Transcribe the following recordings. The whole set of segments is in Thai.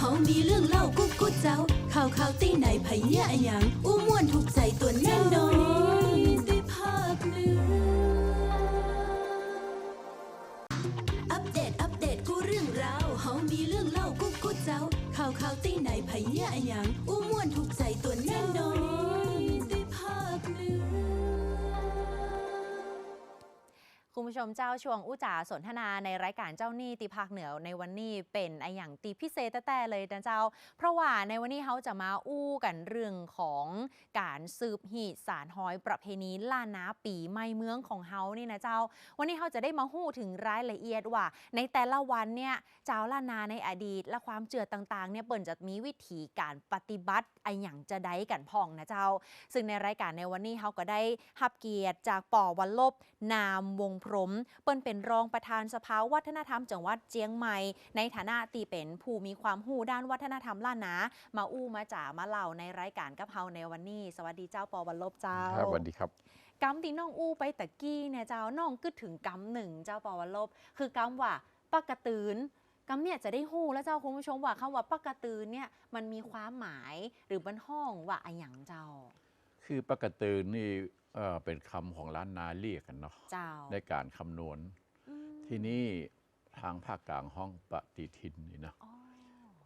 เฮามีเรื่องเล่ากุ๊กกุ๊กเจ้า ข่าวข่าวตีไหนไผเหี้ยอะหยังอู้ม่วนถูกใจตัวแน่นอนได้ภาคเหนืออัปเดตอัปเดตกูเรื่องราวเฮามีเรื่องเล่ากุ๊กกุ๊กเจ้า ข่าวข่าวตีไหนไผเหี้ยอะหยัง ผู้ชมเจ้าช่วงอุจาสนทนาในรายการเจ้าหนี้ตีภาคเหนือในวันนี้เป็นไออย่างตีพิเศษแต่เลยนะเจ้า เพราะว่าในวันนี้เขาจะมาอู้กันเรื่องของการสืบหีสารหอยประเพณีล้านนาปีไม่เมืองของเฮานี่นะเจ้า วันนี้เขาจะได้มาหู้ถึงรายละเอียดว่า ในแต่ละวันเนี่ยเจ้าล้านนาในอดีต และความเจือต่างๆเนี่ยเปิ่นจะมีวิธีการปฏิบัติไออย่างจะได้กันพองนะเจ้า ซึ่งในรายการในวันนี้เขาก็ได้รับเกียรติจากป่อวันลบนามวงพรม เปิ้นเป็นรองประธานสภาวัฒนธรรมจังหวัดเจียงใหม่ ในฐานะตีเป็นผู้มีความหูด้านวัฒนธรรมล้านนามาอู้มาจ่ามาเล่าในรายการกับเฮาในวันนี้ สวัสดีเจ้าปอวันลบเจ้าครับสวัสดีครับกำที่น้องอู้ไปตะกี้เนี่ยเจ้าน้องกึดถึงกำหนึ่งเจ้าปอวันลบ คือกำว่าปากกระตืนกำเนี่ยจะได้หู้แล้วเจ้าคุณผู้ชมว่าคำว่าปากกระตืนเนี่ยมันมีความหมายหรือมันห้องว่าอะหยังเจ้า คือปกตือนี่ เอ่อเป็นคำของล้านนาเรียกกันเนาะเจ้าในการคำนวณอืมที่นี่ทางภาคกลางห้องปฏิทินนี่นะอ๋อ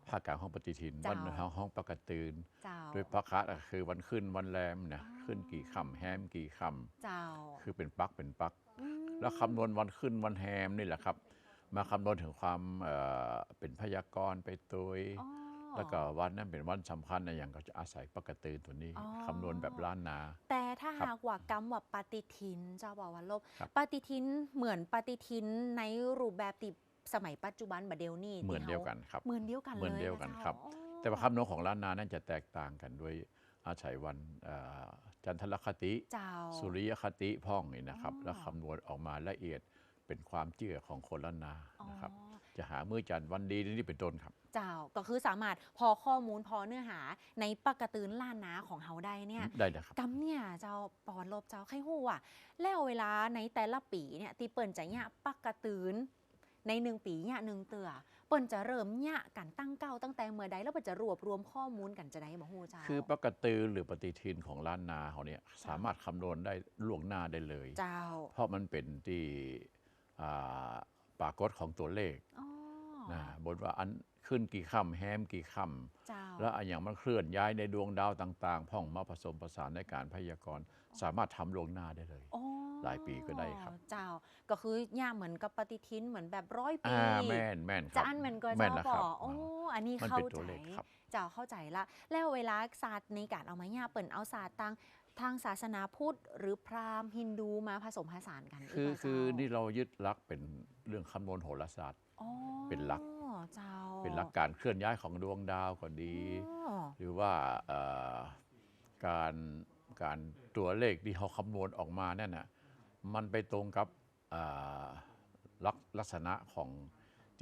ภาคกลางห้องปฏิทินเจ้าวันห้องห้องปกตืนเจ้าโดยพระคะก็คือวันขึ้นวันแรมนะอ๋อขึ้นกี่คำแฮมกี่คเจ้าำคือเป็นปักเป็นปักอืมแล้วคำนวณวันขึ้นวันแฮมนี่แหละครับ มาคำนวณถึงความเอ่อเป็นพยากรณ์ไปตัวอ๋อ แล้วก็วันนั้นเป็นวันสำคัญนะอย่างก็จะอาศัยปกตืนตัวนี้อ๋อคำนวณแบบล้านนา แต่ถ้าครับหากว่ากำว่าปฏิทินเจ้าบอกว่าลบครับปฏิทินเหมือนปฏิทินในรูปแบบติสมัยปัจจุบันบดเดยวนี่เหมือนที่เดียวขากันครับเหมือนเดียวกันเลยเหมือนเดียวกันนะครับเจ้าอ๋อแต่ว่าคำนวณของล้านนานั่นจะแตกต่างกันด้วยอาศัยวันเอ่อจันทรคติเจ้าสุริยคติพ่องนี่นะครับอ๋อแล้วคำนวณออกมาละเอียด เป็นความเชื่อของคนล้านนาอ๋อนะครับ จะหามือจันทร์วันดีนี่เป็นต้นครับ เจ้าก็คือสามารถพอข้อมูลพอเนื้อหาในปกตืนล้านนาของเฮาได้เนี่ยได้นะครับกำเนี่ยเจ้าปอนลบเจ้าไข้หู้อะแล้วเวลาในแต่ละปีเนี่ยตีเปิ่นจะเนี่ยปักกระตืนในหนึ่งปีเนี่ยหนึ่งเตือเปิ่นจะเริ่มเนี่ยกันตั้งเก้าตั้งแต่เมื่อใดแล้วเปิ่นจะรวบรวมข้อมูลกันจะได้บ่ฮู้เจ้าคือปกตือหรือปฏิทินของล้านนาเขาเนี่ยสามารถคำนวณได้ล่วงหน้าได้เลย เจ้า เพราะมันเป็นที่อ่า ปรากฏของตัวเลขอ๋อนะบนว่าอันขึ้นกี่คำแฮมกี่คำเจ้าแล้วอันอย่างมันเคลื่อนย้ายในดวงดาวต่าง ๆ พ่องมาผสมผสานในการพยากรณ์ สามารถทำลวงหน้าได้เลยอ๋อหลายปีก็ได้ครับ เจ้าก็คือเนี่ยเหมือนกับปฏิทินเหมือนแบบร้อยปีอ่าแม่นแม่นคจะรับอันเหมือนก็แม่นเจ้าแล้วบครัอบกโอ้อันนี้มันเข้าเป็นใจตัวเลขครับเจ้าเข้าใจละ แล้วเวลาศาสตร์ในการเอามาเนี่ยเปิ่นเอาศาสตร์ทาง ทางศาสนาพุทธหรือพราหมณ์ฮินดูมาผสมผสานกันคืออีกคือเจ้านี่เรายึดหลักเป็นเรื่องคำนวณโหราศาสตร์อ๋อเป็นหลักเจ้าเป็นหลักการเคลื่อนย้ายของดวงดาวก็ดีอ๋อหรือว่าเอ่อการการตัวเลขที่เขาคำนวณออกมานั่นน่ะมันไปตรงกับอ่าลักลักษณะของ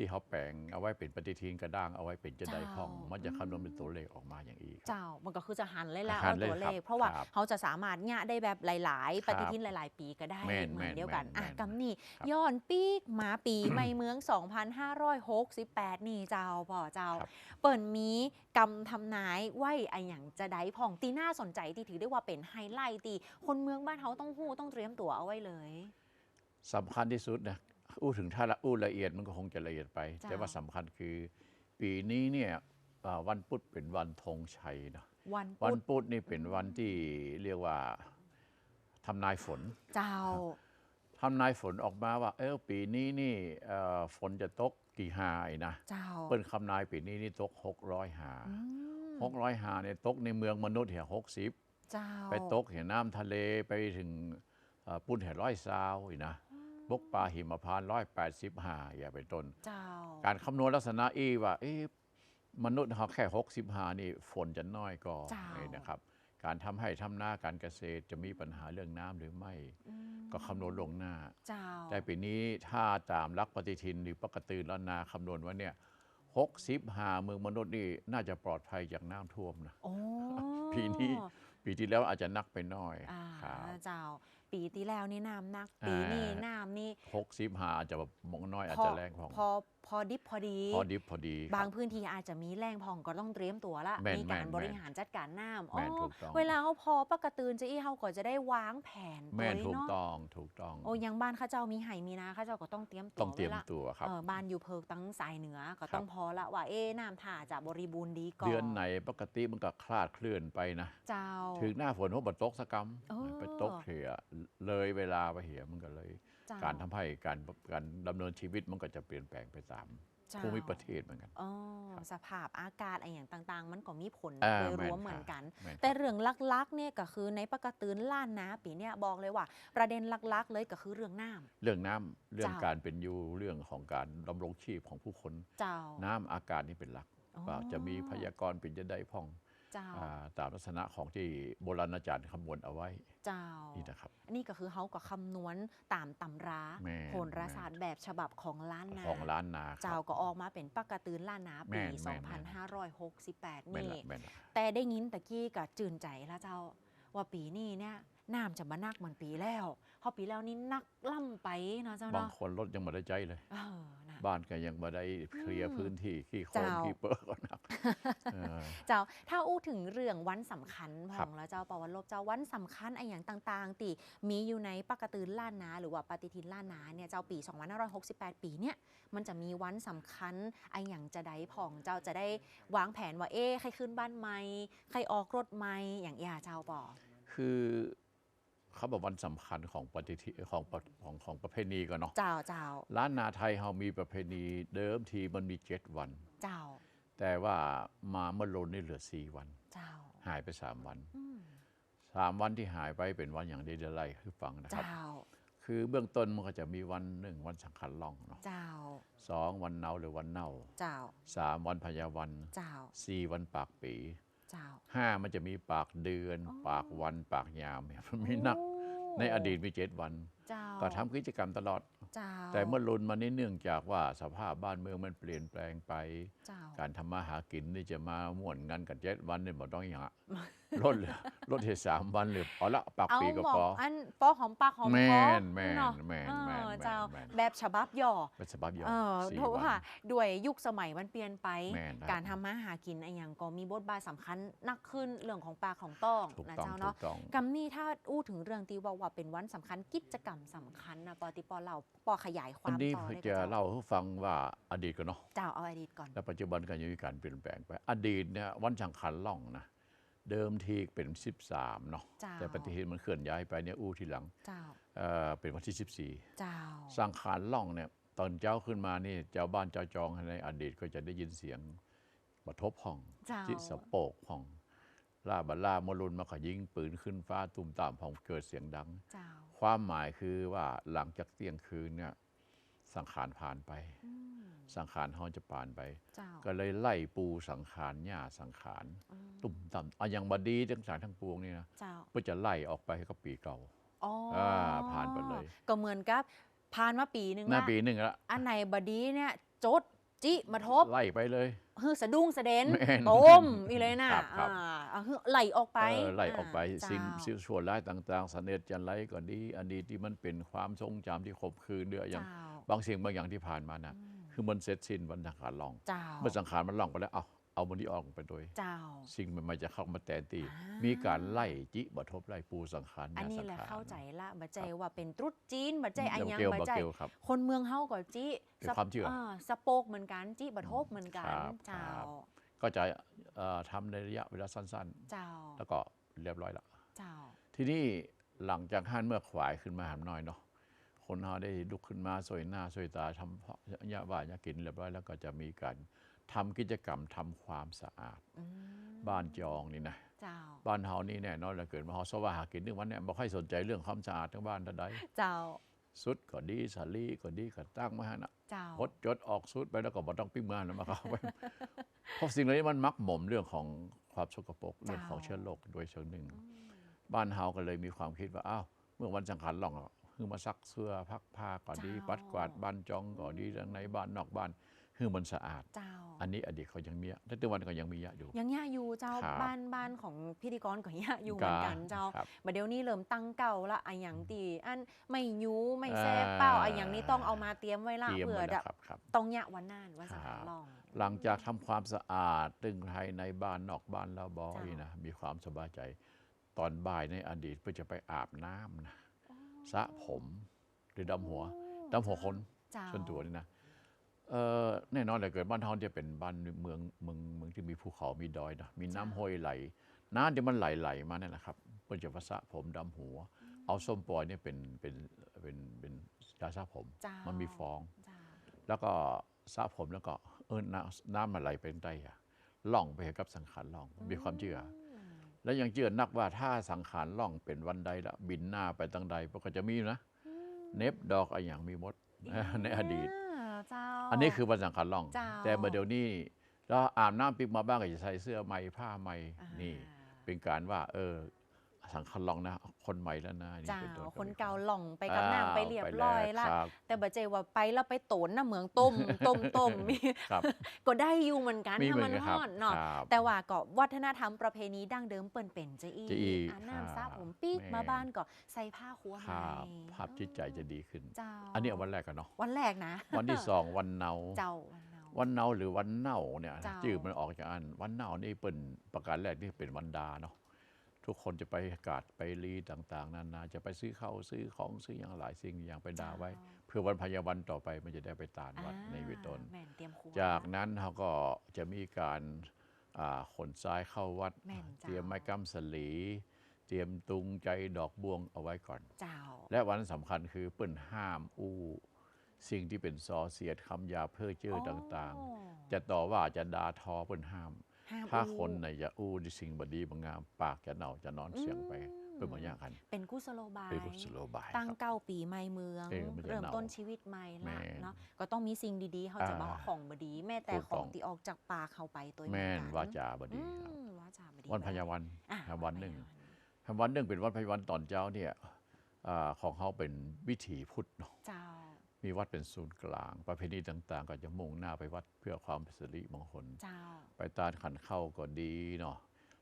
ที่เขาแปลงเอาไว้เป็นปฏิทินกระด้างเอาไว้เป็นจะไดพ่อง มันจะคำนวณเป็นตัวเลขออกมาอย่างอีกครับเจ้ามันก็คือจะหันเลยละหัเอานเลยตัวเลครัขบเพราะว่าครับเขาจะสามารถเนี่ยได้แบบหลายๆคปรับฏิทินหลาย ๆ ปีก็ได้แม่นเหมือนเดียวกันแม่นอะแม่นกำนี่ครับย้อนปีกมาปีไม่เมือง 2568 นี่เจ้าพ่อเจ้าครับเปิ่นมีกำทำนายไหวไออย่างจะได้ผ่องตีน่าสนใจที่ถือได้ว่าเป็นไฮไลท์ตีคนเมืองบ้านเขาต้องหู้ต้องเตรียมตัวเอาไว้เลยสำคัญที่สุดนะ อู้ถึงถ้าละอู้ละเอียดมันก็คงจะละเอียดไปจ้าแต่ว่าสำคัญคือ ปีนี้เนี่ยอ่าวันพุธเป็นวันธงชัยนะวันวันพุธพุธนี่เป็นวันที่เรียกว่าทำนายฝน เจ้าทำนายฝนออกมาว่า เออปีนี้นี่เอ่อฝนจะตกกี่หาไอ้นะเจ้าเปิ้นคำนายปีนี้นี่ตก600หาอืม600หาเนี่ยตกในเมืองมนุษย์เหี่ย60เจ้าไปตกเหี่ยน้ำทะเลไปถึงเอ่อปุ้นเหี่ยร้อยซาวอีกนะ บกปลาหิมพานต์ร้อยแปดสิบห้าอย่าเป็นต้น เจ้า การคำนวณลักษณะอีว่าเอ๊ะมนุษย์เราแค่65นี่ฝนจะน้อยก็เจ้า นี่นะครับ การทำให้ทำนาการเกษตรจะมีปัญหาเรื่องน้ำหรือไม่ อืมก็คำนวณลวงหน้า เจ้า แต่ปีนี้ถ้าตามลักษณ์ปฏิทินหรือปกติล้านนาคำนวณว่าเนี่ย65เมืองมนุษย์นี่น่าจะปลอดภัยจากน้ำท่วมนะ โอ้ปีนี้ ปีที่แล้วอาจจะนักไปหน้อยอ่าครับ เจ้า ปีที่แล้วนี่น้ำหนักอ่าปีนี้น้ำนี่65อาจจะแบบมองน้อยอาจพอจะแรงพองพอ พพอดิบพอดี พอดิบพอดีครับบางพื้นที่อาจจะมีแรงพองก็ต้องเตรียมตัวละแม่นมีการแม่นบริหารจัดการน้ำแม่นอ๋อถูกต้องเวลาเขาพอปกตืนจะอี้เขาก็จะได้วางแผนแม่นตัวถูกเนาะต้องถูกต้อง โอ้อยังบ้านเข้าเจ้ามีไห่มีนาเข้าเจ้าก็ต้องเตรียมตัวต้องเตรียมไละตัวครับเออบ้านอยู่เพิกตั้งสายเหนือก็ครับต้องพอละว่าเอ๊ะน้ำท่าจะบริบูรณ์ดีก่อนเดือนไหนปกติมันก็คลาดเคลื่อนไปนะ เจ้า ถึงหน้าฝนเขาบัตกสกรรมเออไปตกเหียเลยเวลาไปเหียมันก็เลยเจ้ การทำให้การการดำเนินชีวิตมันก็จะเปลี่ยนแปลงไปตามเจ้าภูมิประเทศเหมือนกันอ๋อสภาพอากาศอะไรอย่างต่าง ๆ มันก็มีผลอ่าโดยรแม่นวมเหมือนกันแม่นแต่เรื่องลักๆเนี่ยก็คือในปกตินล้านนาปีเนี่ยบอกเลยว่า ประเด็นลักๆ เลยก็คือเรื่องน้ำเรื่องน้ำเรื่องเจ้าการเป็นอยู่เรื่องของการดำรงชีพของผู้คนเจ้าน้ำอากาศนี่เป็นหลักอ๋อว่าจะมีพยากรณ์เป็นจะได้พ่อง เจ้า อ่าตามลักษณะของที่โบราณอาจารย์คำนวณเอาไว้เจ้า นี่นะครับ อันนี้ก็คือเขาก็คำนวณตามตำราแม่นโหราศาสตร์แบบฉบับของล้านนา ของล้านนาคเจ้ารับก็ออกมาเป็นปกตินล้านนาแม่ปีนแม่นแม่น 2568 แม่นนี่ ละแม่นละ แต่ได้ยินตะกี้กับจืนใจแล้วเจ้า ว่าปีนี้เนี่ยน้ำจะมานักเหมือนปีแล้วเพราะปีแล้วนี่นักล่ำไปเนาะเจ้าบางเนาะคนรถยังไม่ได้ใจเลย เออนะ บ้านก็ยังไม่ได้เคลียร์อืมพื้นที่ขี้โคลนเจ้าขี้เปิดก็หนักเออเจ้าถ้าอู้ถึงเรื่องวันสำคัญขครัอบงแล้วเจ้าปวันลบเจ้าวันสำคัญไอ้อย่างต่าง ๆตีมีอยู่ในปกตินล้านนา หรือว่าปฏิทินล้านนาเนี่ยเจ้าปี 2568 ปีเนี่ยมันจะมีวันสำคัญไอ้อย่างจะได้ผ่องเจ้าจะได้วางแผนว่าเอ๊ะใครขึ้นบ้านใหม่ใครออกรถใหม่อย่างเอียเจ้าปอคือ เขาบอกวันสำคัญของปฏิทินของประของของประเพณีก่อนเนาะเจ้าเจ้าล้านนาไทยเรามีประเพณีเดิมทีมันมีเจ็ดวัน เจ้า แต่ว่ามาเมื่อลนนี่เหลือสี่วัน เจ้า หายไปสามวันอืมสามวันที่หายไปเป็นวันอย่างเดียวไล่คือฟังนะครับ เจ้า คือเบื้องต้นมันก็จะมีวันหนึ่งวันสังขารล่องเนาะ เจ้าสองวันเนาหรือวันเน่า เจ้าสามวันพยาวัน เจ้าสี่วันปากปีเจ้า ห้ามันจะมีปากเดือนอ๋อปากวันปากยามเนี่ยมันมีนักโอ้ในอดีตมีเจ็ดวันเจ้าก็ทำกิจกรรมตลอดเจ้า แต่เมื่อลุนมานี้เนื่องจากว่าสภาพบ้านเมืองมันเปลี่ยนแปลงไปเจ้าการทำมาหากินนี่จะมาม่วนกันกันเจ็ดวันนี่บ่ต้องอย่างอะลดเหลยลดเหตุสามวันหรือพอละปากเอาปีก็หมอพออันปอหอมปากหอมแม่คอนแม่นเนาะแม่นเออแม่นแม่นเจ้าแม่นแบบฉบับย่อเป็นสภาพย่อเออสี่เพราะวันว่าด้วยยุคสมัยมันเปลี่ยนไปแม่นครับการทำมาหากินไอ้อย่างก็มีบทบาทสำคัญนักขึ้นเรื่องของปากของต้องถูกนะต้องเจ้าถูเนาะกต้องกัมนี่ถ้าอู้ถึงเรื่องตีว่าว่าเป็นวันสำคัญกิจกรรมสำคัญนะปอติปอเราปอขยายควาวันมนี้ต่อได้จะกับเล่าให้ฟังว่าอดีตกันเนาะเจ้าเอาอดีตก่อน และปัจจุบันก็ยังมีการเปลี่ยนแปลงไป อดีตเนี่ยวันสังขารล่องนะเดิมทีเป็น 13 เนาะเจ้าแต่ปฏิทินมันเคลื่อนย้ายไปเนี่ยอู้ทีหลังเจ้าเอ่อเป็นวันที่เจ้า14สังขารล่องเนี่ยตอนเจ้าขึ้นมานี่เจ้าบ้านเจ้าจองในอดีตก็จะได้ยินเสียงบทบห้องเจ้าจิสโปกห้องล่าบัลล่ามรุนมาขยิงปืนขึ้นฟ้าตุ้มตามห้องเกิดเสียงดังเจ้า ความหมายคือว่าหลังจากเที่ยงคืนเนี่ยสังขารผ่านไปอืมสังขารเขาจะผ่านไปเจ้าก็เลยไล่ปูสังขารหญ้าสังขารอืมตุ่มต่ำเอาอย่างบดีทั้งสารทั้งปวงนี่นะเจ้าเพื่อจะไล่ออกไปให้กับปีเก่าอ๋ออาผ่านไปเลย ก็เหมือนกับผ่านมาปีหนึ่งหน้าละปีหนึ่งละอันไหนบดีเนี่ยจดจิมาทบไล่ไปเลย ฮือสะดุ้งสะเด็นแม่นต้มอีเลยนะครับครับ อ่าเอาฮือไหลออกไปเออไล่ออกไปาสิ่งเจ้า สิ่งชั่วร้ายต่างๆสนเนตจันไรก็ดีอดีตที่มันเป็นความทรงจำที่ขบคืนเดืออย่างเจ้า บางสิ่งบางอย่างที่ผ่านมานะอืมคือมันเสร็จสิ้นวันสังขารล่อง เจ้า เมื่อสังขารมันล่องไปแล้วเอา เอามันนี้ออกไปโดย เจ้า สิ่งใหม่ๆจะเข้ามาแทนที่อ่ามีมีการไล่จิบทบไล่ปูสังขารอันนี้สังแหละขารเข้าใจละบัจใจว่าเป็นตรุษจีนบัจใจอันยังเกลบัจบาใจเกลครับคนเมืองเฮาก็จิเป็นความเชื่อสโปกเหมือนกันจิบัทบเหมือนกันครับเจ้าครับก็จะเอ่อทำในระยะเวลาสั้นเจ้าๆแล้วก็เรียบร้อยละเจ้า ทีนี้หลังจากห้านเมื่อขวายขึ้นมาหามน้อยเนาะคนเราได้ลุกขึ้นมาสวยหน้าสวยตาทำยะว่ายะกินเรียบร้อยแล้วก็จะมีการ ทำกิจกรรมทำความสะอาดอืมบ้านจองนี่นะเจ้า บ้านเฮานี่แน่นอนเหลือเกินมาเฮาสว่าหากินนึงวันเนี่ยบ่ค่อยสนใจเรื่องความสะอาดทั้งบ้านทั้งใดเจ้า สุดก็ดีสาลีก็ดีก็ตั้งมาให้นะเจ้าพดจดออกสุดไปแล้วก็บ่ต้องปิ้งมาแล้วมาเข้าไปเพราะสิ่งเหล่านี้มันมักหมมเรื่องของความสกปรกเรื่องของเชื้อโรคโดยเชิงหนึ่งอืมบ้านเฮาก็เลยมีความคิดว่าอ้าวเมื่อวันสังขารหล่องอะคือมาซักเสื้อพักผ้าก็ดีเจ้าปัดกวาดบ้านจองก็ดีทั้งในบ้านนอกบ้าน คคือมันสะอาด เจ้า อันนี้อดีตเขายังมีอะแต่วันก็ยังมีเยอะอยู่ ยังยะอยู่เจ้าครับบ้านบ้านของพิธีกรก็ยะอยู่เหมือนกันเจ้าครับบัดเดี๋ยวนี้เริ่มตั้งเก่าละไอะอย่างตีอันไม่ยูไม่แซ่อ่าเป้าไอะอย่างนี้ต้องเอามาเตรียมไว้ละเตรียมเผื่อไว้แบแล้วบครับครับ ต้องยะวันนานวันสำคัญครับลอง หลังจากทำความสะอาดตึงภายในบ้านนอกบ้านแล้วบอยเจ้านนะมีความสบายใจ ตอนบ่ายในอดีตเพื่อจะไปอาบน้ำนะสระผมหรือดำหัวดำหัวคน เจ้า ส่วนตัวนี่นะเออ แน่นอนเลยเกิดบ้านทอนจะเป็นบ้านเมืองเมืองเมืองที่มีภูเขามีดอยนะมีน้ำห้วยไหล น้ำที่มันไหลไหลๆมาเนี่ยนะครับเพื่อจะมาสระผมดำหัว เอาส้มปล่อยเนี่ยเป็นเป็นเป็นเป็นยาสระผมเจ้ามันมีฟองเจ้าแล้วก็สระผมแล้วก็เออน้ำน้ำมันไหลเป็นไตอะล่องไปกับสังขารล่องมีความเชื่ออแล้วยังเชื่อนักว่าถ้าสังขารล่องเป็นวันใดละบินหน้าไปตั้งใดก็จะมีนะ เน็บดอกอะไรอย่างมีมดในอดีตอ่า เจ้า อันนี้คือวันสังขารล่อง เจ้า แต่เมื่อเดี๋ยวนี้เราอาบน้ำปิกมาบ้างก็จะใส่เสื้อไหมผ้าไหมอ่านี่ เป็นการว่าเออ สังขารล่องนะ คนใหม่แล้วนะนี่เจ้าเป็นต้คนเก่าหล่องไปกับอ้น้ำไปเรียบร้อยละ ครับ แต่บัจเจว่าไปแล้วไปโตนน้ำเหมืองต้ม ต้มต้มมีครับก็ได้อยู่เหมือนกันมีถ้าเหมืมัอนนกันฮครับอดเนาะครับ แต่ว่าก็วัฒนธรรมประเพณีดั้งเดิมเปิ่นเป็นจะอีจะอีกอาบน้ำซาครับผมปีกแม่ มาบ้านก็ใส่ผ้าคัวคให้รับภาพจิตใจจะดีขึ้น เจ้าอันนี้เอาวันแรกกันเนาะวันแรกนะวันที่สองวันเนาเจ้าวันเนา วันเนาหรือวันเน่าเนี่ยเจ้าชื่อมันออกจากอันวันเน่านี่เป็นประการแรกที่เป็นวันดาเนาะ ทุกคนจะไปกาดไปรีต่าง ๆ นานาจะไปซื้อข้าวซื้อของซื้ออย่างหลายสิ่งอย่างไปดาไว้ เพื่อวันพยาวันต่อไปมันจะได้ไปตานวัดในเวทนแม่นเตรียมครัวจากนั้นเขาก็จะมีการอ่าขนทรายเข้าวัดแม่นเจ้าเตรียมไม้กำสลี เตรียมตุงใจดอกบวงเอาไว้ก่อนเจ้าและวันสำคัญคือเปิ้นห้ามอู้สิ่งที่เป็นซอเสียดคำหยาเพ้อเจ้อต่างๆ จะต่อว่าจะด่าทอเปิ้นห้ามห้าม ถ้าอู้คนไหนจะอู้ในสิ่งบดีบางงามปากจะเน่าจะนอนเสียงไปอืมเป็นบางอย่างกันเป็นกุศโลบายเป็นกุศโลบายตั้งครับเก้าปีใหม่เมืองเออมันจะเริ่มเนาต้นชีวิตใหม่แม่ละนเนาะก็ต้องมีสิ่งดีๆเขาจะอ่าบอกของบดี แม้แต่ถูกขต้อองงที่ออกจากปากเขาไปตัวแม่นเหอนกันว่าจาบอืดีครับมว่าจาบดีวันพยาวันอะวันหนึ่งพยาวันหนึ่งเป็นวันพยาวันตอนเจ้าเนี่ยอาของเขาเป็นวิถีพุทธเนาะเจ้า มีวัดเป็นศูนย์กลาง ประเพณีต่าง ๆ ก็จะมุ่งหน้าไปวัดเพื่อความเป็นสิริมงคลเจ้าไปตานขันเข้าก็ดีเนาะ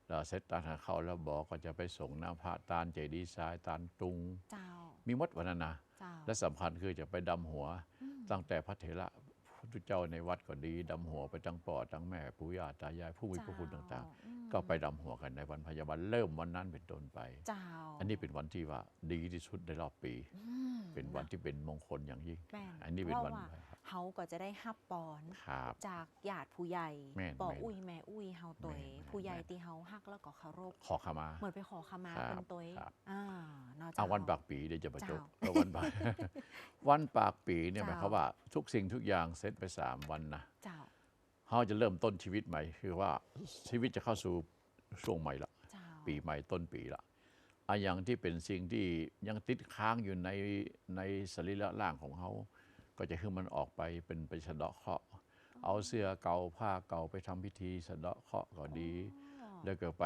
แล้วเสร็จตานขันเข้าแล้วบอกก็จะไปส่งน้ำพระตานเจดีย์ทรายตานตุงเจ้ามีมดวันนั้นนะเจ้าและสำคัญคือจะไปดำหัวอืมตั้งแต่พระเถระ พุทธเจ้าในวัดก็ดีดำหัวไปทั้งปอทั้งแม่ปู่ย่าตายายผู้มีพระคุณต่างอืมๆก็ไปดำหัวกันในวันพยาวันเริ่มวันนั้นเป็นต้นไปเจ้าอันนี้เป็นวันที่ว่าดีที่สุดในรอบปีอืมเป็นวันที่เป็นมงคลอย่างยิ่งแม่นอันนี้เป็นวันพราะาครับ เขาก็จะได้ฮับปอนครับจากญาติผู้ใหญ่แม่นปอแม่นอุ้ยแม่อุ้ยเฮาตัวแม่นแม่นผู้ใหญ่แม่น ที่เฮาฮักแล้วก็เคารพขอขมา เหมือนไปขอขมาครับเป็นตัวครับ อ่าเนาะเอาเจ้วันปากปีเดี๋ยวจะประจบเจ้าเอาวันปาก วันปากปีเนี่ยหมายเจ้าความว่าทุกสิ่งทุกอย่างเสร็จไปสามวันนะเจ้าเขาจะเริ่มต้นชีวิตใหม่ คือว่าชีวิตจะเข้าสู่ช่วงใหม่ละ เจ้าปีใหม่ต้นปีละอะอย่างที่เป็นสิ่งที่ยังติดค้างอยู่ในในสรีระร่างของเขา ก็จะขึ้นมันออกไปเป็นไปสะเดาะเคราะห์เอาเสื้อเก่าผ้าเก่าไปทำพิธีสะเดาะเคราะห์ก็ดี แล้วก็ไป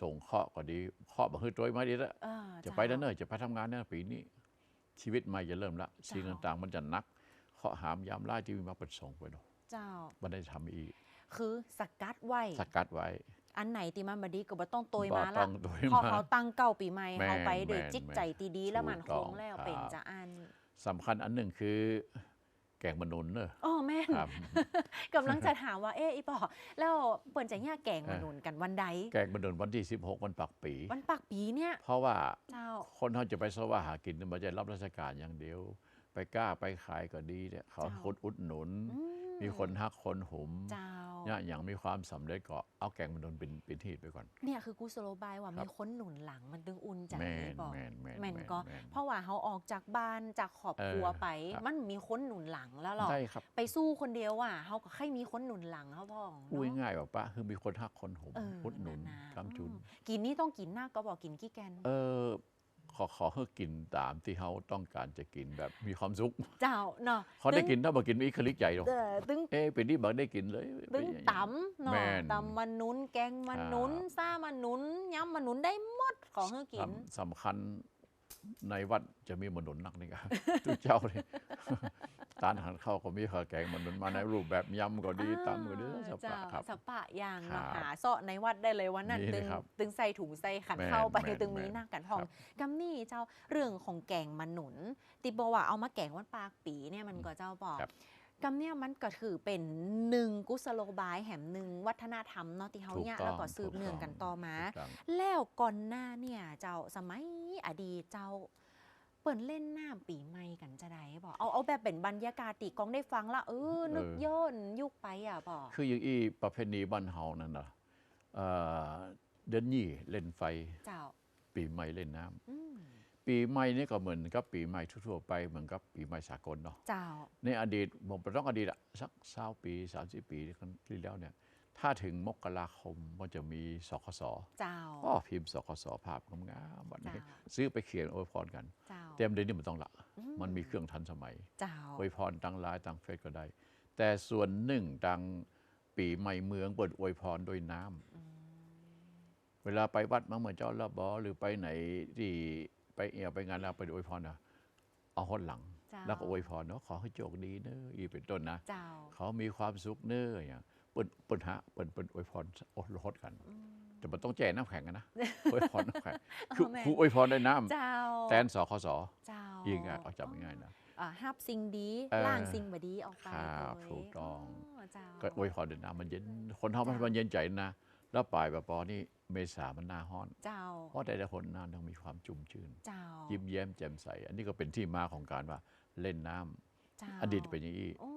ส่งเคราะห์ก็ดีเคราะห์มาคือตัวมาดีแล้วเออจะไปแล้วเนอะจะไปทำงานเนี่ยปีนี้ ชีวิตใหม่จะเริ่มละสิ่งต่างๆ มันจะนักเคราะห์หามยามไล่ที่มีมาประสงค์ไปเนาะเจ้ามันได้ทำอีก คือสกัดไว้สกัดไว้อันไหนที่มันบดีก็บ่ต้องโตยบ่มาต้ละองโดยพอมาเขาตั้งเก้าปีใหม่แม่นเขาไปโดยแม่นจิตใจตีดีแล้วมันถูคกต้องงแล้วครับเป็นจะอัน สำคัญอันหนึ่งคือแกงมนุนเนอะอ๋อแม่นครับกำลังจะถามว่าเอ๊ะอีปอแล้วเปิ่นจะย่าแกงมาหนุนกันวันใดแกงมนุนวันที่ 16 วันปักปี วันปักปีเนี่ย เพราะว่าเจ้าคนเขาจะไปสวาหากินไมันจะรับราชการอย่างเดียว ไปกล้าไปขายก็ดีเนี่ยเขาเจ้าคนอุดหนุนอืมีคนฮักคนหุมเจ้าเนี่ยอย่างมีความสำเร็จก็เอาแกงมนุนเป็นเป็นที่ไปก่อน เนี่ยคือกุศโลบายว่าครัมีบคนหนุนหลังมันตึงอุ่นใจแม่นบอกแม่นแม่นแม่นแม่นก็แม่นเพราะว่าเขาออกจากบ้านจากขอบครัวเออไปครับมันมีคนหนุนหลังแล้วหรอได้ครับไปสู้คนเดียวอะเขาก็ให้มีคนหนุนหลังเขาพ่องพูดเนาะง่ายๆว่าปะคือมีคนฮักคนหุมเอออุดหนุนะๆคำจุนอืมกินนี่ต้องกินหน้าก็บอกกินกี่แกนเออ ขอขอให้กินตามที่เขาต้องการจะกินแบบมีความสุข เจ้าเนาะเขาได้ตึ้งกินถ้ามากินอีกคลิกใหญ่หรอกเออตึงเอ๊ะเป็นที่บักได้กินเลยตึงตำเนาะแม่นตำมันนุนแกงมันนุนครับซ่ามันนุนยำมันนุนได้หมดของเฮอกินสำสำคัญ ในวัดจะมีมนุษย์นักนี่ครับทุกเจ้าเนี่ยตานอาหารเข้าวก็มีข้าวแกงมนุษย์มาในรูปแบบยำก็ดีตำก็ดีอ่าสับเจ้าปะครับสปะอย่างครัเนาะบหาเสาะในวัดได้เลยวันนั้นมีตึงครับตึงใส่ถุงใส่ขันแม่นเข้าไปแม่นตึงมีแม่นหน้ากันพองครับกำนี่เจ้าเรื่องของแกงมันหนุนติบอกว่าเอามาแกงวันปากปีเนี่ยมันก็เจ้าบอกครับ กำเนี่ยมันก็ถือเป็นหนึ่งกุศโลบายแหมหนึ่งวัฒนธรรมเนาะที่เฮาถูกเนี่ยต้องแล้วก็สืบเนื่องกันต่อมา ถูกต้อง แล้วก่อนหน้าเนี่ยเจ้าสมัยอดีตเจ้า เปิ่นเล่นน้ำปีใหม่กันจะได้บอกเอาเอาแบบเป็นบรรยากาศตีกองได้ฟังละเออนึกเออย้อนยุคไปอะบอก คืออย่างอีประเพณีบ้านเฮานั่นน่ะเอ่อเดือนยี่เล่นไฟเจ้าปีใหม่เล่นน้ำ อืม ปีใหม่นี่ก็เหมือนกับปีใหม่ทั่วๆไปเหมือนกับปีใหม่สากลเนาะเจ้า ในอดีตผมเป็นต้องอดีตอะสักสาปีสามสิบปีที่แล้วเนี่ย ถ้าถึงมกราคมมันจะมีสคสเจ้าก็พิมพ์สคสภาพงามๆวันนี้จ้าซื้อไปเขียนอวยพรกันเจ้าเต็มเดือนนี้มันต้องละอืมันมีเครื่องทันสมัยเจ้าอวยพรตังไลน์ตังเฟซก็ได้ แต่ส่วนหนึ่งตังปีใหม่เมืองเปิดอวยพรโดยน้ำอืมเวลาไปวัดมาเหมือนเจ้าละบอหรือไปไหนที่ ไปเอี่ยวไปงานแล้วไปอวยพรนะเอาหดหลังเจ้าแล้วก็อวยพรเนาะขอให้โชคดีเนอะอีเป็นต้นนะเจ้าเขามีความสุขเนอะอย่างเปิดเปิดหาเปิดเปิดอวยพรโอดกันอืมแต่มันต้องแจกน้ำแข็งกันนะอวยพรน้ำแข็งคือเอาแม่ครูอวยพรด้วยน้เจ้าำแทนสคสเจ้ายิงอะเอาจำง่ายๆนะอ่าฮับสิ่งดีเออล่างสิ่งบดีออกไปครับโดยถูกต้องเจ้าก็อวยพรด้วยน้ำมันเย็นคนท้องมันเย็นใจนะ แล้วปลายแบบปอนี่ เมษามันหน้าฮ้อน เจ้า เพราะแต่ละคนหน้าต้องมีความจุ่มชื่น เจ้า ยิ้มแย้มแจ่มใส อันนี้ก็เป็นที่มาของการว่าเล่นน้ำเจ้าอดีตเป็นอย่างนี้ โอ้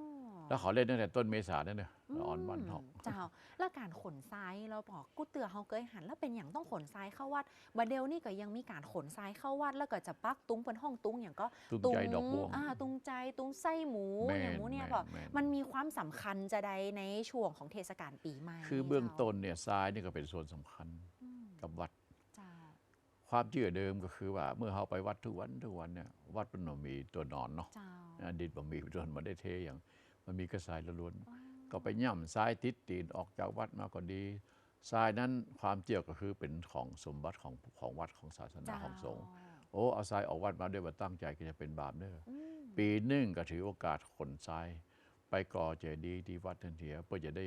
แล้วเขาเล่นตั้งแต่ต้นเมษาเนี่ยเนอะละอ่อนวันเฮาเจ้า แล้วการขนทรายเราบอกกูเตือเฮาเคยหันแล้วเป็นอย่างต้องขนทรายเข้าวัดบัดเดลนี่ก็ยังมีการขนทรายเข้าวัด แล้วก็จะปักตุ้งเป็นห้องตุ้งอย่างก็ตุ้งใจดอกบัวอ่าตุงใจตุงไส้หมูแม่นอย่างหมูเนี่ยแม่นบอกแม่นมันมีความสำคัญจะใดในช่วงของเทศกาลปีใหม่คือเบื้องต้นเนี่ยทรายนี่ก็เป็นส่วนสำคัญอืมกับวัดเจ้าความเชื่อเดิมก็คือว่าเมื่อเขาไปวัดทุกวันทุกวันเนี่ยวัดมันบ่มีตัวนอนเนาะเจ้าอดีตบ่มีตัวนอนมาได้เทอย่าง มันมีกระสายล้วนอ๋อๆก็ไปย่ำทรายติดตีนออกจากวัดมาก็ดีทรายนั้นความเชื่อก็คือเป็นของสมบัติของของวัดของศาสนาเจ้าของสงฆ์โอ้เอาทรายออกวัดมาด้วยว่าตั้งใจก็จะเป็นบาปเด้ออืมปีหนึ่งก็ถือโอกาสขนทรายไปก่อเจดีย์ที่วัดทันเถียเพื่อจะได้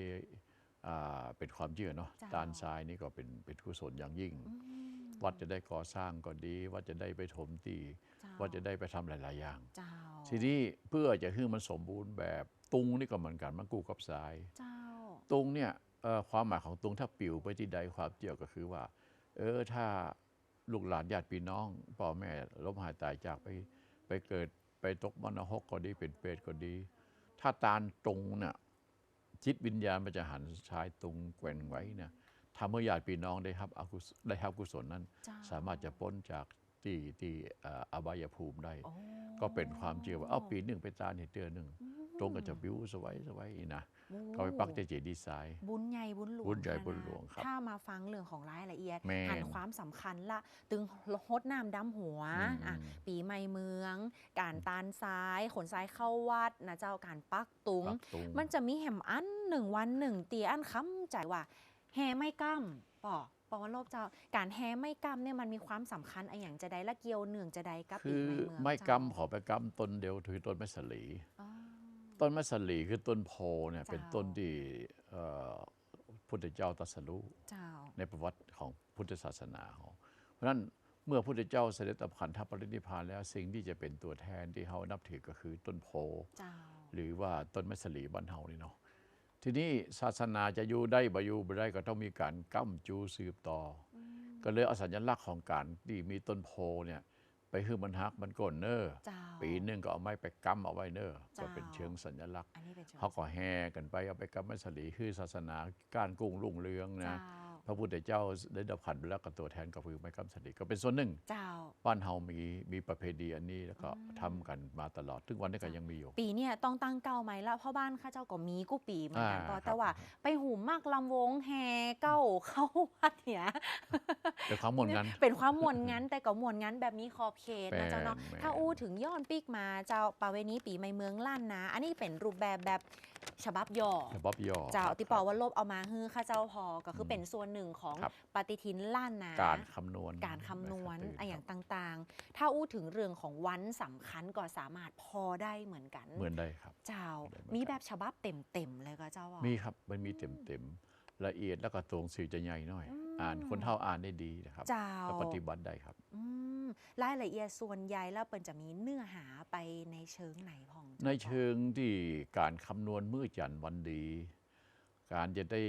อ่าเป็นความเชื่อเนาะเจ้าตานทรายนี่ก็เป็นเป็นกุศลอย่างยิ่งอืม วัดจะได้ก่อสร้างก็ดีวัดจะได้ไปถมตีเจ้าวัดจะได้ไปทำหลาย ๆ อย่างเจ้าทีนี้เพื่อจะให้มันสมบูรณ์แบบตุงนี่ก็เหมือนกันมันกู้กับทรายเจ้าตุงเนี่ยเอ่อความหมายของตุงถ้าปิวไปที่ใดความเกี่ยวก็คือว่า เออถ้าลูกหลานญาติพี่น้องพ่อแม่ล้มหายตายจากไปไปเกิดไปตกมรณกก็ดีเป็นเปรตก็ดี ถ้าตานตรงเนี่ยจิตวิญญาณมันจะหันชายตรงแกว่งไว้เนี่ย ทำให้ญาติพี่น้องได้รับอกุศได้รับกุศลนั้นเจ้าสามารถจะพ้นจากที่ที่เอ่ออบายภูมิได้โอ้ก็เป็นความเชื่อว่า เอาปีหนึ่งไปตาเนี่ยเตือนหนึ่งอืมตรงกับจะบิวสวัยสวัยนะโอ้ก็ไปปักเจดีย์ดีไซน์ บุญใหญ่บุญหลวงบุญใหญ่ค่ะบุญหลวงครับถ้ามาฟังเรื่องของรายละเอียดแม่นหันความสำคัญละ ตึงฮดน้ำดำหัวอืม อะอืมปีใหม่เมือง การตานซ้าย ขนซ้ายเข้าวัดนะเจ้าการปักตุง ปักตุง มันจะมีแหมอันหนึ่งวันหนึ่งเตียอันค้ำใจว่า แฮไม่กั้มปอปอโลบเจ้า การแฮไม่กั้มเนี่ยมันมีความสำคัญอะไรอย่างจะใดและเกี่ยวเนื่องจะใดกับคืปีอใหม่เมืองไม่เจ้ากำขอไปกำต้นเดียวคือต้นไม้สลี อ๋อ ต้นไม้สลีคือต้นโพเนี่ยเจ้า เป็นต้นที่เอ่อพุทธเจ้าตรัสรู้เจ้า ในประวัติของพุทธศาสนาของเพราะฉะนั้นเมื่อพุทธเจ้าเสด็จดับขันธปรินิพพานแล้วสิ่งที่จะเป็นตัวแทนที่เขานับถือก็คือต้นโพ เจ้า หรือว่าต้นไม้สลีบ้านเฮานี่เนาะ ทีนี้ศาสนาจะอยู่ได้บ่อยู่บ่ได้ก็ต้องมีการก้ำจูสืบต่ออก็เลยเอาสัญลักษณ์ของการที่มีต้นโพเนี่ย ไปคือมันฮักมันก้นเนอร์เจ้า ปีหนึงก็เอาไม้ไปก้ำเอาไว้เนอร์เจ้าก็เป็นเชิงสัญลักษณ์อันนี้เป็นชิงเขาก็แห่กันไปเอาไปก้ำไม้สลีคือศาสนาการกุ้งรุ่งเรืองนะ เจ้า พระพุทธเจ้าได้ดับขันไปแล้วก็ตัวแทนก็คือไม้ก้ำสลีก็เป็นส่วนหนึ่งเจ้าบ้านเฮามีมีประเพณีอันนี้แล้วก็ทำกันมาตลอดถึงวันนี้ก็ยังมีอยู่ ปีเนี่ยต้องตั้งเก้าไหมละเพราะบ้านข้าเจ้าก็มีกู้ปีเหมือนกันอ่าก็ครับแต่ว่าไปหูมากลำวงแห่เก้าเข้าวัดเนี่ยเป็นความมนต์งั้น เป็นความมวลงั้นแต่ก็มวลงั้นแบบมีขอบเขตนะเจ้าเนาะแม่นถ้าอู้ถึงย้อนปีกมาเจ้าประเวณีปีใหม่เมืองล้านนาอันนี้เป็นรูปแบบแบบ ฉบับย่อฉบับย่อเจ้าครับติปอว่าลบเอามาฮือข้าเจ้าพอก็คือเป็นส่วนหนึ่งของครับปฏิทินล้านนาการคำนวณการคำนวณนะครับอะอย่างต่างๆ ถ้าอู้ถึงเรื่องของวันสำคัญก็สามารถพอได้เหมือนกันเหมือนได้ครับ เจ้าได้เหมือนกันมีแบบฉบับเต็มๆเลยก็เจ้าว่ามีครับมันมีเต็มเต็มๆละเอียดแล้วก็ตรงสื่อจะใหญ่หน่อยอืมอ่านคนเท่าอ่านได้ดีนะครับเจ้าแล้วปฏิบัติได้ครับอืม รายละเอียดส่วนใหญ่แล้วเปิ่นจะมีเนื้อหาไปในเชิงไหนพองจ้าในเชิงที่การคำนวณมื้อจันทร์วันดี การจะได้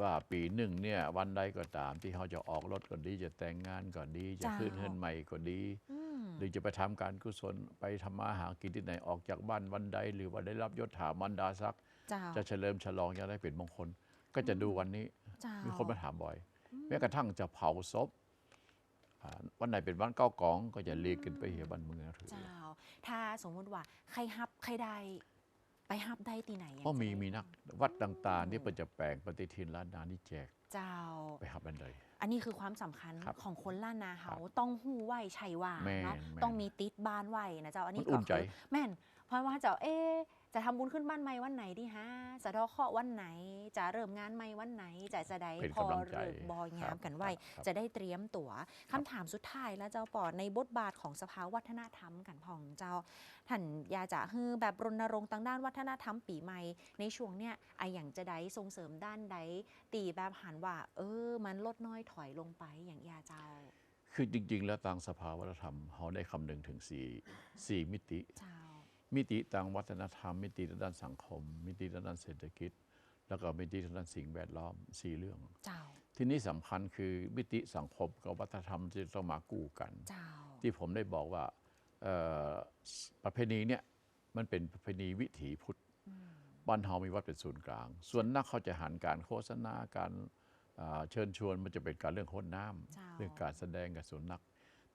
ว่าปีหนึ่งเนี่ยวันใดก็ตามที่เขาจะออกรถก็ดีจะแต่งงานก็ดีจะขึ้นเฮือนใหม่ก็ดีอืมหรือจะไปทำการกุศลไปทำมาหากินที่ไหนออกจากบ้านวันใด หรือว่าได้รับยศถามันดาศักดิ์เจ้าจะเฉลิมฉลองจะได้เป็นมงคล ก็จะดูวันนี้เจ้ามีคนมาถามบ่อย แม้กระทั่งจะเผาศพอ่า วันไหนเป็นวันเก้ากอง ก็จะเรียกกันไปเหียบันเมืองถือเจ้า ถ้าสมมุติว่าใครฮับใครได้ ไปฮับได้ที่ไหนอย่างเพราะมีจะได้มีนักวัดต่างๆที่เป็นจะแปลงปฏิทินล้านนานี่แจก เจ้าไปหับบันไดอันนี้คือความสำคัญครับของคนล้านนาเฮาครับต้องหู้ไหวชัยว่าแม่นเนาะแม่นต้องมีติดบ้านไหวนะเจ้าอันนี้มันอุ่ก็นใจคือแม่น เพราะว่าเจ้าเอ๊ะ จะทำบุญขึ้นบ้านใหม่วันไหนดีฮะจะดอกเคราะห์วันไหน จะเริ่มงานใหม่วันไหน จะจะได้เป็นพอกำลังใจเริกบอยงามกันไหวครับจะได้เตรียมตัวคำถามสุดท้ายแล้วเจ้าปอในบทบาทของสภาวัฒนธรรมกันพองเจ้าท่านอยากจะฮือแบบรณรงค์ทางด้านวัฒนธรรมปีใหม่ ในช่วงเนี้ยไออย่างจะได้ส่งเสริมด้านใดตีแบบหันว่า เออ มันลดน้อยถอยลงไปอย่างยาเจ้าคือจริง ๆ แล้วทางสภาวัฒนธรรมเขาได้คำนึงถึงสี่สี่มิติเจ้า มิติทางวัฒนธรรม มิติทางด้านสังคม มิติทางด้านเศรษฐกิจ แล้วก็มิติทางด้านสิ่งแวดล้อมสี่เรื่องเจ้าที่นี้สำคัญคือมิติสังคมกับวัฒนธรรมที่ต้องมากู้กันเจ้าที่ผมได้บอกว่าเอ่อประเพณีเนี่ยมันเป็นประเพณีวิถีพุทธอืมบ้านเฮามีวัดเป็นศูนย์กลาง ส่วนนักเขาจะหันการโฆษณาการอ่าเชิญชวนมันจะเป็นการเรื่องโคตน้ำเจ้าเรื่องการแสดงกับส่วนนัก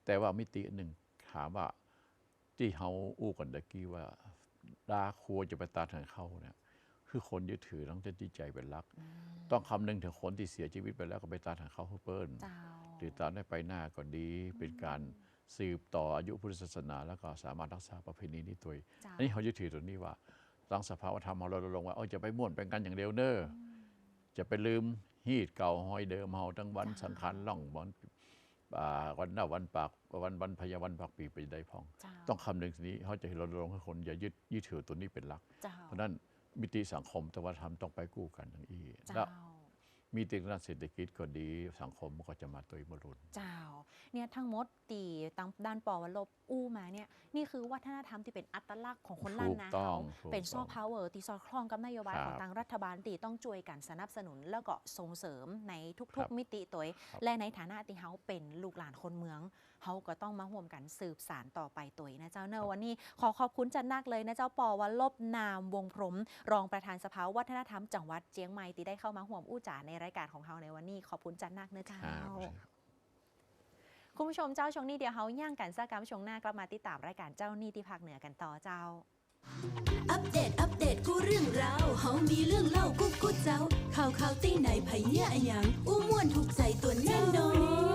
แต่ว่ามิติหนึ่งถามว่า ที่เฮาอู้กันตะกี้ว่าดาครัวจะไปตัดให้เข้าเนี่ยคือคนยึดถือต้องจะจิตใจเป็นหลักอืมต้องคำนึงถึงคนที่เสียชีวิตไปแล้วก็ไปตัดให้เขาเพื่อเปิ้ลเจ้าหรือตามได้ไปหน้าก็ดี เป็นการสืบต่ออายุพุทธศาสนา แล้วก็สามารถรักษาประเพณีนี้ตัวเองเจ้าอันนี้เขายึดถือตัวนี้ว่าตั้งสภาวธรรมของเราลงค์ว่าเออจะไปม่วนเป็นกันอย่างเดียวเนอ้อจะไปลืมฮีดเก่าหอยเดิมเฮาทั้งวันสังขารล่องวันอ่า วันหน้าวันปากวันวันพยาวันปากปีไปได้พองเจ้าต้องคำนึงทีนี้เขาจะรณรงค์ให้คนอย่ายึดยึดถือตัวนี้เป็นหลักเจ้าเพราะฉะนั้นมิติสังคมแต่ว่าธรรมต้องไปกู้กันทั้งอีแล้เจ้าว มีติด้านเศรษฐกิจก็ดีสังคมมันก็จะมาตัวมารุนเจ้าเนี่ยทั้งหมดตีตั้งด้านปอวลบอู้มาเนี่ยนี่คือวัฒนธรรมที่เป็นอัตลักษณ์ของคนล้านนาถูกต้องเขาถูกเป็นซอต้ฟองต์พาวเวอร์ตีซอดคล้องกับนโยบายครับของทางรัฐบาลตีต้องช่วยกันสนับสนุนแล้วก็ส่งเสริมในครัทุกบๆมิติตัวเองครับและในฐานะที่เขาเป็นลูกหลานคนเมือง เขาก็ต้องมาร่วมกันสืบสารต่อไปตัวเองนะเจ้าเนอะวันนี้ขอขอบคุณจันนักเลยนะเจ้าปอวันลบนามวงพรหมรองประธานสภาวัฒนธรรมจังหวัดเจียงใหม่ที่ได้เข้ามาห่วมอู้จ๋าในรายการของเราในวันนี้ ขอบคุณจันนักเนอะเจ้าครับคุณผู้ชมเจ้าช่วงนี้เดี๋ยวเฮาย่างกันสักกรรมช่วงหน้ากลับมาติดตามรายการเจ้านี่ที่ภาคเหนือกันต่อเจ้า อัปเดต อัปเดต กูเรื่องราวเฮามีเรื่องเล่ากูกูเจ้า ข่าวข่าวตีไหนไผเหี้ยอะหยังอู้ม่วนถูกใจตัวแน่นอ